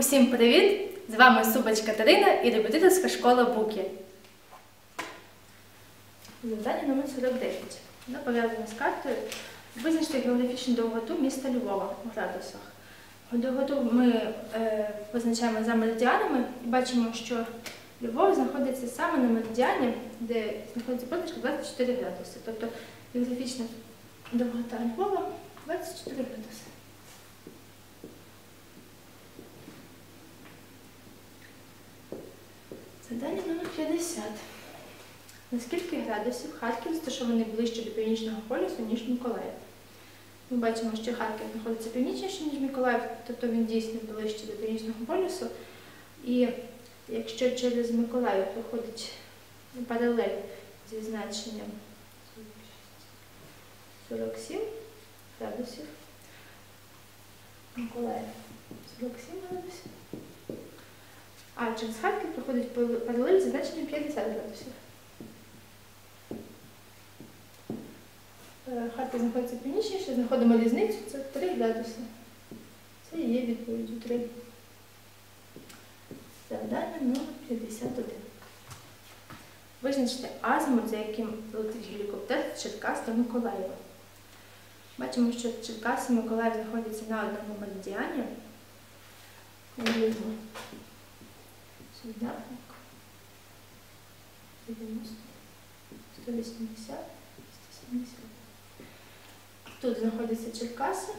Усім привіт! З вами Субач Катерина і репетиторська школа Буки. Завдання номер 49. Воно пов'язане з картою. Визначте географічну довготу міста Львова у градусах. Довготу ми е, позначаємо за меридіанами і бачимо, що Львов знаходиться саме на меридіані, де знаходиться позначка 24 градуси. Тобто географічна довгота Львова 24 градуси. Задання номер 50. На скільки градусів Харків розташований ближче до північного полюсу, ніж Миколаїв? Ми бачимо, що Харків знаходиться північніше, ніж Миколаїв, тобто він дійсно ближче до північного полюсу. І якщо через Миколаїв проходить паралель зі значенням 47 градусів, Миколаїв 47 градусів. А через Харків проходить паралель зі значенням 50 градусів. Е, Харків знаходиться північніше, знаходимо різницю, це 3 градуси. Це і є відповіддю 3. Завдання номер 51. Визначте азимут, за яким летить гелікоптер з Черкас до Миколаєва. Бачимо, що Черкас і Миколаїв знаходяться на одному меридіані. Сюди. 90, 180, 170. Тут знаходяться Черкаси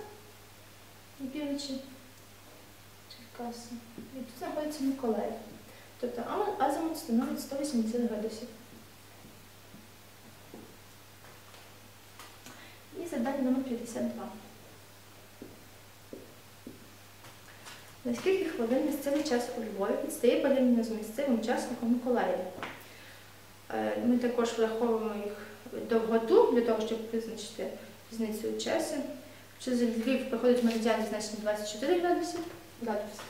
на півночі. Черкаси. І тут знаходиться Миколаїв. Тобто азимут становить 180 градусів. І завдання номер 52. На скільки хвилин місцевий час у Львові відстає порівняно з місцевим часом у Миколаєві? Е, Ми також враховуємо їх довготу для того, щоб визначити різницю у часі. Через Львів проходить меридіан зі значенням 24 градуси. градуси.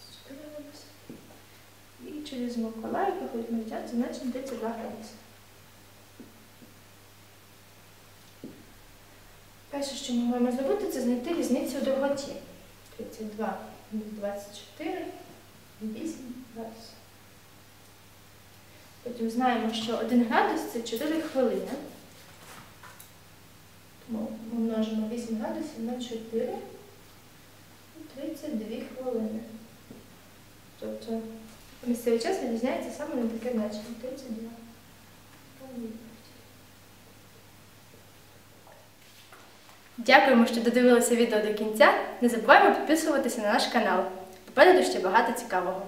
24 градуси. І через Миколаїв проходить меридіан зі 32 градуси. Перше, що ми маємо зробити, це знайти різницю у довготі. 32 мінус 24, 8 градусів. Потім знаємо, що 1 градус це 4 хвилини. Тому ми множимо 8 градусів на 4 і 32 хвилини. Тобто місцевий час відрізняється саме на таке значення 32. Дякуємо, що додивилися відео до кінця. Не забуваємо підписуватися на наш канал. Попереду ще багато цікавого.